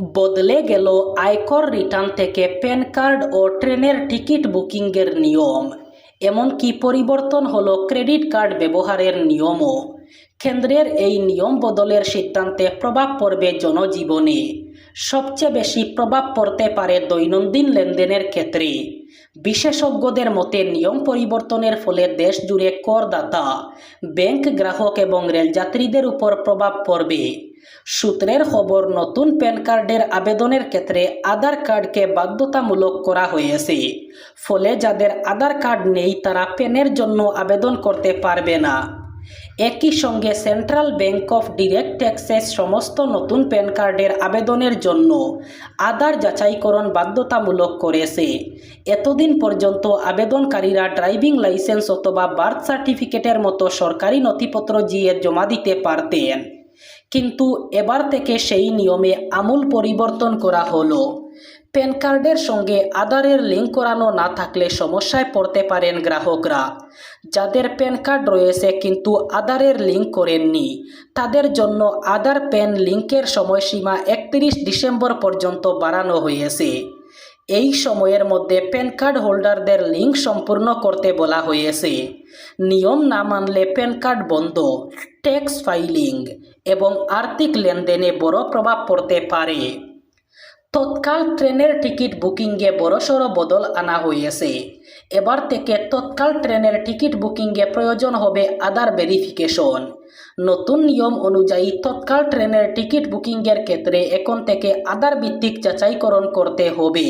বদলে গেল আয়কর রিটার্ন থেকে প্যান কার্ড ও ট্রেনের টিকিট বুকিংয়ের নিয়ম। এমনকি পরিবর্তন হলো ক্রেডিট কার্ড ব্যবহারের নিয়মও। কেন্দ্রের এই নিয়ম বদলের সিদ্ধান্তে প্রভাব পড়বে জনজীবনে। সবচেয়ে বেশি প্রভাব পড়তে পারে দৈনন্দিন লেনদেনের ক্ষেত্রে। বিশেষজ্ঞদের মতে, নিয়ম পরিবর্তনের ফলে দেশ জুড়ে করদাতা, ব্যাংক গ্রাহক এবং রেলযাত্রীদের উপর প্রভাব পড়বে। সূত্রের খবর, নতুন প্যান কার্ডের আবেদনের ক্ষেত্রে আধার কার্ডকে বাধ্যতামূলক করা হয়েছে। ফলে যাদের আধার কার্ড নেই, তারা প্যানের জন্য আবেদন করতে পারবে না। একই সঙ্গে central bank of direct taxes সমস্ত নতুন প্যান কার্ডের আবেদনের জন্য আধার যাচাইকরণ বাধ্যতামূলক করেছে। এতদিন পর্যন্ত আবেদনকারীরা ড্রাইভিং লাইসেন্স অথবা বার্থ সার্টিফিকেটের মতো সরকারি নথিপত্র জিয়ে জমা দিতে পারতেন। কিন্তু এবার থেকে সেই নিয়মে আমূল পরিবর্তন করা হলো। প্যান কার্ডের সঙ্গে আধারের লিঙ্ক করানো না থাকলে সমস্যায় পড়তে পারেন গ্রাহকরা। যাদের প্যান কার্ড রয়েছে কিন্তু আধারের লিঙ্ক করেননি, তাদের জন্য আধার প্যান লিঙ্কের সময়সীমা একত্রিশ ডিসেম্বর পর্যন্ত বাড়ানো হয়েছে। এই সময়ের মধ্যে প্যান কার্ড হোল্ডারদের লিঙ্ক সম্পূর্ণ করতে বলা হয়েছে। নিয়ম না মানলে প্যান কার্ড বন্ধ, ট্যাক্স ফাইলিং। এবং আর্থিক লেনদেনে বড় প্রভাব পড়তে পারে। তৎকাল ট্রেনের টিকিট বুকিংয়ে বড়সড় বদল আনা হয়েছে। এবার থেকে তৎকাল ট্রেনের টিকিট বুকিংয়ে প্রয়োজন হবে আধার ভেরিফিকেশন। নতুন নিয়ম অনুযায়ী তৎকাল ট্রেনের টিকিট বুকিংয়ের ক্ষেত্রে এখন থেকে আধার ভিত্তিক যাচাইকরণ করতে হবে।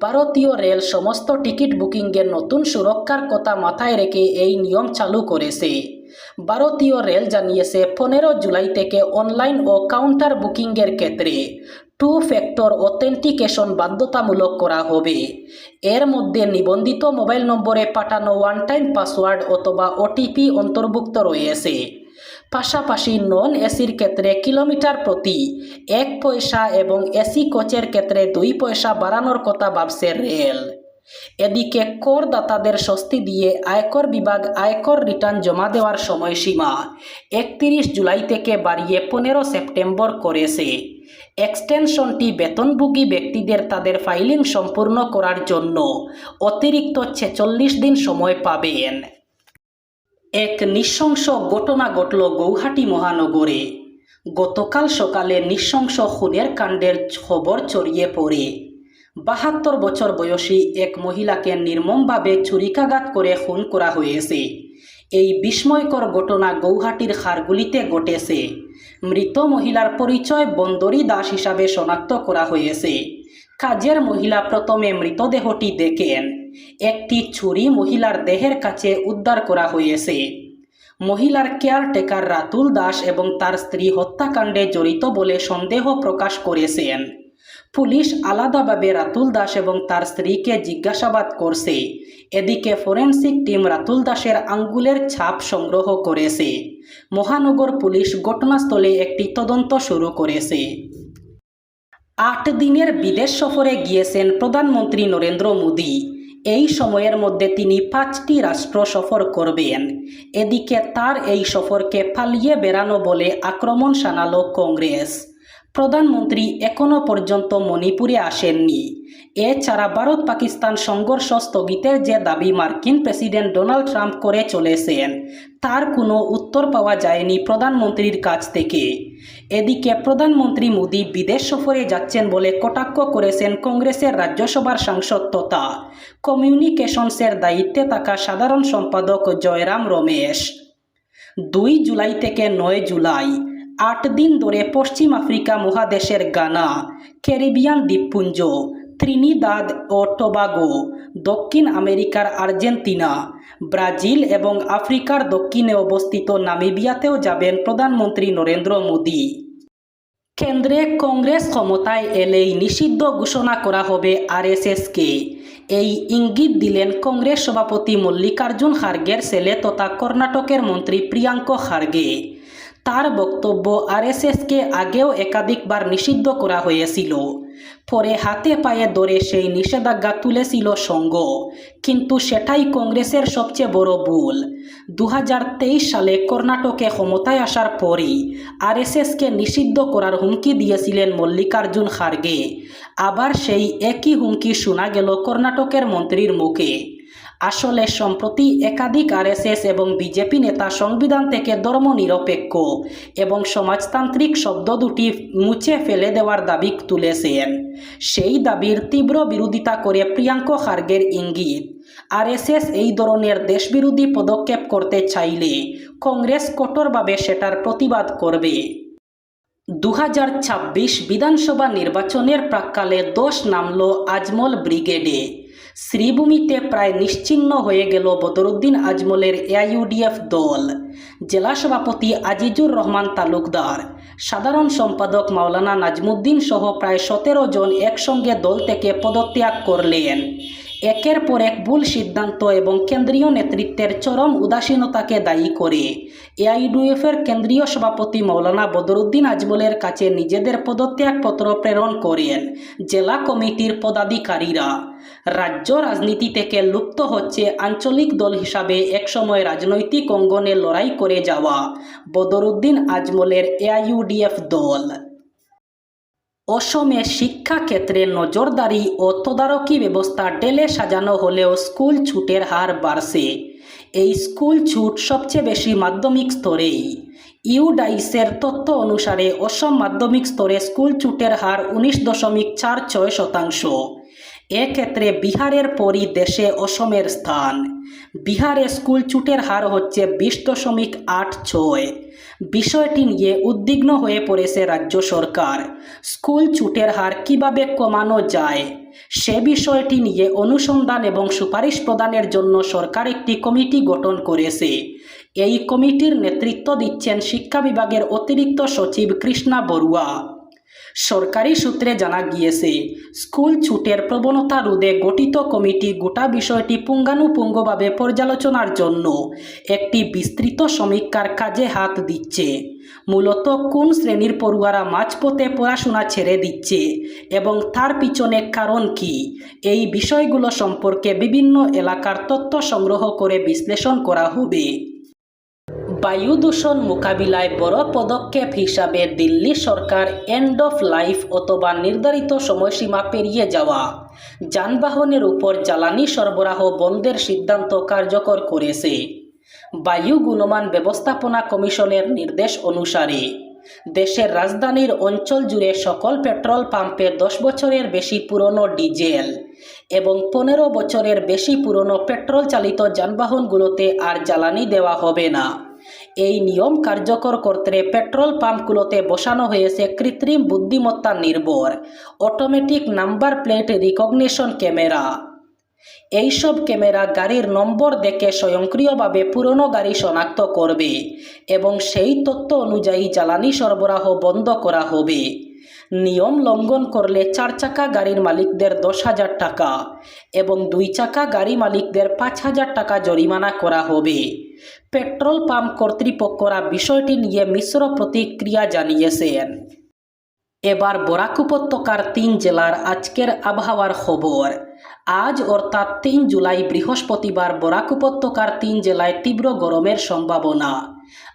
ভারতীয় রেল সমস্ত টিকিট বুকিংয়ের নতুন সুরক্ষার কথা মাথায় রেখে এই নিয়ম চালু করেছে। ভারতীয় রেল জানিয়েছে, পনেরো জুলাই থেকে অনলাইন ও কাউন্টার বুকিংয়ের ক্ষেত্রে টু ফ্যাক্টর অথেন্টিকেশন বাধ্যতামূলক করা হবে। এর মধ্যে নিবন্ধিত মোবাইল নম্বরে পাঠানো ওয়ান টাইম পাসওয়ার্ড অথবা ওটিপি অন্তর্ভুক্ত রয়েছে। পাশাপাশি নন এসির ক্ষেত্রে কিলোমিটার প্রতি এক পয়সা এবং এসি কোচের ক্ষেত্রে দুই পয়সা বাড়ানোর কথা ভাবছে রেল। এদিকে করদাতাদের স্বস্তি দিয়ে আয়কর বিভাগ আয়কর রিটার্ন জমা দেওয়ার সময়সীমা একত্রিশ জুলাই থেকে বাড়িয়ে পনেরো সেপ্টেম্বর করেছে। এক্সটেনশনটি বেতনভোগী ব্যক্তিদের তাদের ফাইলিং সম্পূর্ণ করার জন্য অতিরিক্ত ছেচল্লিশ দিন সময় পাবেন। এক নৃশংস ঘটনা ঘটল গৌহাটি মহানগরে। গতকাল সকালে নৃশংস খুনের কাণ্ডের খবর ছড়িয়ে পড়ে। বাহাত্তর বছর বয়সী এক মহিলাকে নির্মমভাবে ছুরিকাঘাত করে খুন করা হয়েছে। এই বিস্ময়কর ঘটনা গৌহাটির খারগুলিতে ঘটেছে। মৃত মহিলার পরিচয় বন্দরী দাস হিসাবে শনাক্ত করা হয়েছে। কাজের মহিলা প্রথমে মৃতদেহটি দেখেন। একটি ছুরি মহিলার দেহের কাছে উদ্ধার করা হয়েছে। মহিলার কেয়ারটেকার রাতুল দাস এবং তার স্ত্রী হত্যাকাণ্ডে জড়িত বলে সন্দেহ প্রকাশ করেছেন। পুলিশ আলাদাভাবে রাতুল দাস এবং তার স্ত্রীকে জিজ্ঞাসাবাদ করছে। এদিকে ফরেন্সিক টিম রাতুল দাসের আঙ্গুলের ছাপ সংগ্রহ করেছে। মহানগর পুলিশ ঘটনাস্থলে একটি তদন্ত শুরু করেছে। আট দিনের বিদেশ সফরে গিয়েছেন প্রধানমন্ত্রী নরেন্দ্র মোদী। এই সময়ের মধ্যে তিনি পাঁচটি রাষ্ট্র সফর করবেন। এদিকে তার এই সফরকে পালিয়ে বেড়ানো বলে আক্রমণ শানালো কংগ্রেস। প্রধানমন্ত্রী এখনও পর্যন্ত মণিপুরে আসেননি। এছাড়া ভারত পাকিস্তান সংঘর্ষ স্থগিতের যে দাবি মার্কিন প্রেসিডেন্ট ডোনাল্ড ট্রাম্প করে চলেছেন, তার কোনো উত্তর পাওয়া যায়নি প্রধানমন্ত্রীর কাছ থেকে। এদিকে প্রধানমন্ত্রী মোদী বিদেশ সফরে যাচ্ছেন বলে কটাক্ষ করেছেন কংগ্রেসের রাজ্যসভার সাংসদ তথা কমিউনিকেশনসের দায়িত্বে থাকা সাধারণ সম্পাদক জয়রাম রমেশ। দুই জুলাই থেকে নয় জুলাই আট দিন ধরে পশ্চিম আফ্রিকা মহাদেশের গানা, ক্যারিবিয়ান দ্বীপপুঞ্জ, ত্রিনিদাদ ও টোবাগো, দক্ষিণ আমেরিকার আর্জেন্টিনা, ব্রাজিল এবং আফ্রিকার দক্ষিণে অবস্থিত নামিবিয়াতেও যাবেন প্রধানমন্ত্রী নরেন্দ্র মোদী। কেন্দ্রে কংগ্রেস ক্ষমতায় এলেই নিষিদ্ধ ঘোষণা করা হবে আরএসএসকে। এই ইঙ্গিত দিলেন কংগ্রেস সভাপতি মল্লিকার্জুন খার্গের ছেলে তথা কর্ণাটকের মন্ত্রী প্রিয়াঙ্ক খার্গে। তার বক্তব্য আরএসএসকে আগেও একাধিকবার নিষিদ্ধ করা হয়েছিল। পরে হাতে পায়ে ধরে সেই নিষেধাজ্ঞা তুলেছিল সংঘ। কিন্তু সেটাই কংগ্রেসের সবচেয়ে বড় ভুল। দু হাজার তেইশ সালে কর্ণাটকে ক্ষমতায় আসার পরই আরএসএসকে নিষিদ্ধ করার হুমকি দিয়েছিলেন মল্লিকার্জুন খার্গে। আবার সেই একই হুমকি শোনা গেল কর্ণাটকের মন্ত্রীর মুখে। আসলে সম্প্রতি একাধিক আরএসএস এবং বিজেপি নেতা সংবিধান থেকে ধর্মনিরপেক্ষ এবং সমাজতান্ত্রিক শব্দ দুটি মুছে ফেলে দেওয়ার দাবি তুলেছেন। সেই দাবির তীব্র বিরোধিতা করে প্রিয়াঙ্ক খার্গের ইঙ্গিত, আরএসএস এই ধরনের দেশবিরোধী পদক্ষেপ করতে চাইলে কংগ্রেস কঠোরভাবে সেটার প্রতিবাদ করবে। দু হাজার ছাব্বিশ বিধানসভা নির্বাচনের প্রাক্কালে দোষ নামল আজমল ব্রিগেডে। শ্রীভূমিতে প্রায় নিশ্চিহ্ন হয়ে গেল বদরুদ্দিন আজমলের এআইইউডিএফ দল। জেলা সভাপতি আজিজুর রহমান তালুকদার, সাধারণ সম্পাদক মাওলানা নাজমুদ্দিন সহ প্রায় সতেরো জন একসঙ্গে দল থেকে পদত্যাগ করলেন। একের পর এক ভুল সিদ্ধান্ত এবং কেন্দ্রীয় নেতৃত্বের চরম উদাসীনতাকে দায়ী করে। এআইডিএফের কেন্দ্রীয় সভাপতি মৌলানা বদরুদ্দিন আজমলের কাছে নিজেদের পদত্যাগপত্র প্রেরণ করেন জেলা কমিটির পদাধিকারীরা। রাজ্য রাজনীতি থেকে লুপ্ত হচ্ছে আঞ্চলিক দল হিসাবে একসময় রাজনৈতিক অঙ্গনে লড়াই করে যাওয়া বদরুদ্দিন আজমলের এআইইউডিএফ দল। অসমে শিক্ষাক্ষেত্রে নজরদারি ও তদারকি ব্যবস্থা ডেলে সাজানো হলেও স্কুল ছুটের হার বাড়ছে। এই স্কুল ছুট সবচেয়ে বেশি মাধ্যমিক স্তরেই। ইউডাইসের তথ্য অনুসারে অসম মাধ্যমিক স্তরে স্কুল ছুটের হার উনিশ দশমিক চার ছয় শতাংশ। এক্ষেত্রে বিহারের পরই দেশে অসমের স্থান। বিহারে স্কুল ছুটের হার হচ্ছে বিশ দশমিক আট ছয়। বিষয়টি নিয়ে উদ্বিগ্ন হয়ে পড়েছে রাজ্য সরকার। স্কুল ছুটের হার কীভাবে কমানো যায়? সে বিষয়টি নিয়ে অনুসন্ধান এবং সুপারিশ প্রদানের জন্য সরকার একটি কমিটি গঠন করেছে। এই কমিটির নেতৃত্ব দিচ্ছেন শিক্ষা বিভাগের অতিরিক্ত সচিব কৃষ্ণা বড়ুয়া। সরকারি সূত্রে জানা গিয়েছে, স্কুল ছুটের প্রবণতা রোধে গঠিত কমিটি গোটা বিষয়টি পুঙ্গানুপুঙ্গভাবে পর্যালোচনার জন্য একটি বিস্তৃত সমীক্ষার কাজে হাত দিচ্ছে। মূলত কোন শ্রেণির পড়ুয়ারা মাঝপথে পড়াশোনা ছেড়ে দিচ্ছে এবং তার পিছনে কারণ কি, এই বিষয়গুলো সম্পর্কে বিভিন্ন এলাকার তথ্য সংগ্রহ করে বিশ্লেষণ করা হবে। বায়ু দূষণ মোকাবিলায় বড় পদক্ষেপ হিসাবে দিল্লি সরকার এন্ড অফ লাইফ অথবা নির্ধারিত সময়সীমা পেরিয়ে যাওয়া। যানবাহনের উপর জ্বালানি সরবরাহ বন্ধের সিদ্ধান্ত কার্যকর করেছে। বায়ু গুণমান ব্যবস্থাপনা কমিশনের নির্দেশ অনুসারে, দেশের রাজধানীর অঞ্চল জুড়ে সকল পেট্রোল পাম্পে দশ বছরের বেশি পুরনো ডিজেল এবং পনেরো বছরের বেশি পুরনো পেট্রোল চালিত যানবাহনগুলোতে আর জ্বালানি দেওয়া হবে না। এই নিয়ম কার্যকর করতে পেট্রোল পাম্পগুলোতে বসানো হয়েছে কৃত্রিম বুদ্ধিমত্তা নির্ভর automatic number plate recognition camera এইসব ক্যামেরা গাড়ির নম্বর দেখে স্বয়ংক্রিয়ভাবে পুরনো গাড়ি শনাক্ত করবে এবং সেই তথ্য অনুযায়ী জ্বালানি সরবরাহ বন্ধ করা হবে। নিয়ম লঙ্ঘন করলে চার চাকা গাড়ির মালিকদের দশ হাজার টাকা এবং দুই চাকা গাড়ি মালিকদের পাঁচ হাজার টাকা জরিমানা করা হবে। পেট্রোল পাম্প কর্তৃপক্ষরা বিষয়টি নিয়ে মিশ্র প্রতিক্রিয়া জানিয়েছেন। এবার বরাক উপত্যকার তিন জেলার আজকের আবহাওয়ার খবর। আজ অর্থাৎ তিন জুলাই বৃহস্পতিবার বরাক উপত্যকার তিন জেলায় তীব্র গরমের সম্ভাবনা।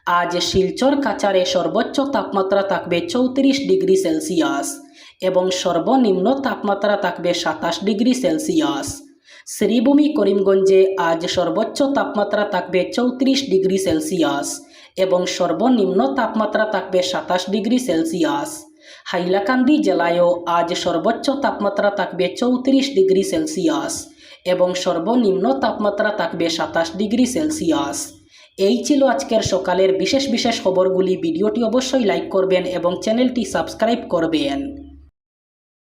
আজ শিলচর কাচারে সর্বোচ্চ তাপমাত্রা থাকবে চৌত্রিশ ডিগ্রি সেলসিয়াস এবং সর্বনিম্ন তাপমাত্রা থাকবে সাতাশ ডিগ্রি সেলসিয়াস। শ্রীভূমি, করিমগঞ্জে আজ সর্বোচ্চ তাপমাত্রা থাকবে চৌত্রিশ ডিগ্রি সেলসিয়াস এবং সর্বনিম্ন তাপমাত্রা থাকবে সাতাশ ডিগ্রি সেলসিয়াস। হাইলাকান্দি জেলায়ও আজ সর্বোচ্চ তাপমাত্রা থাকবে চৌত্রিশ ডিগ্রি সেলসিয়াস এবং সর্বনিম্ন তাপমাত্রা থাকবে সাতাশ ডিগ্রি সেলসিয়াস। এই ছিল আজকের সকালের বিশেষ বিশেষ খবরগুলি। ভিডিওটি অবশ্যই লাইক করবেন এবং চ্যানেলটি সাবস্ক্রাইব করবেন।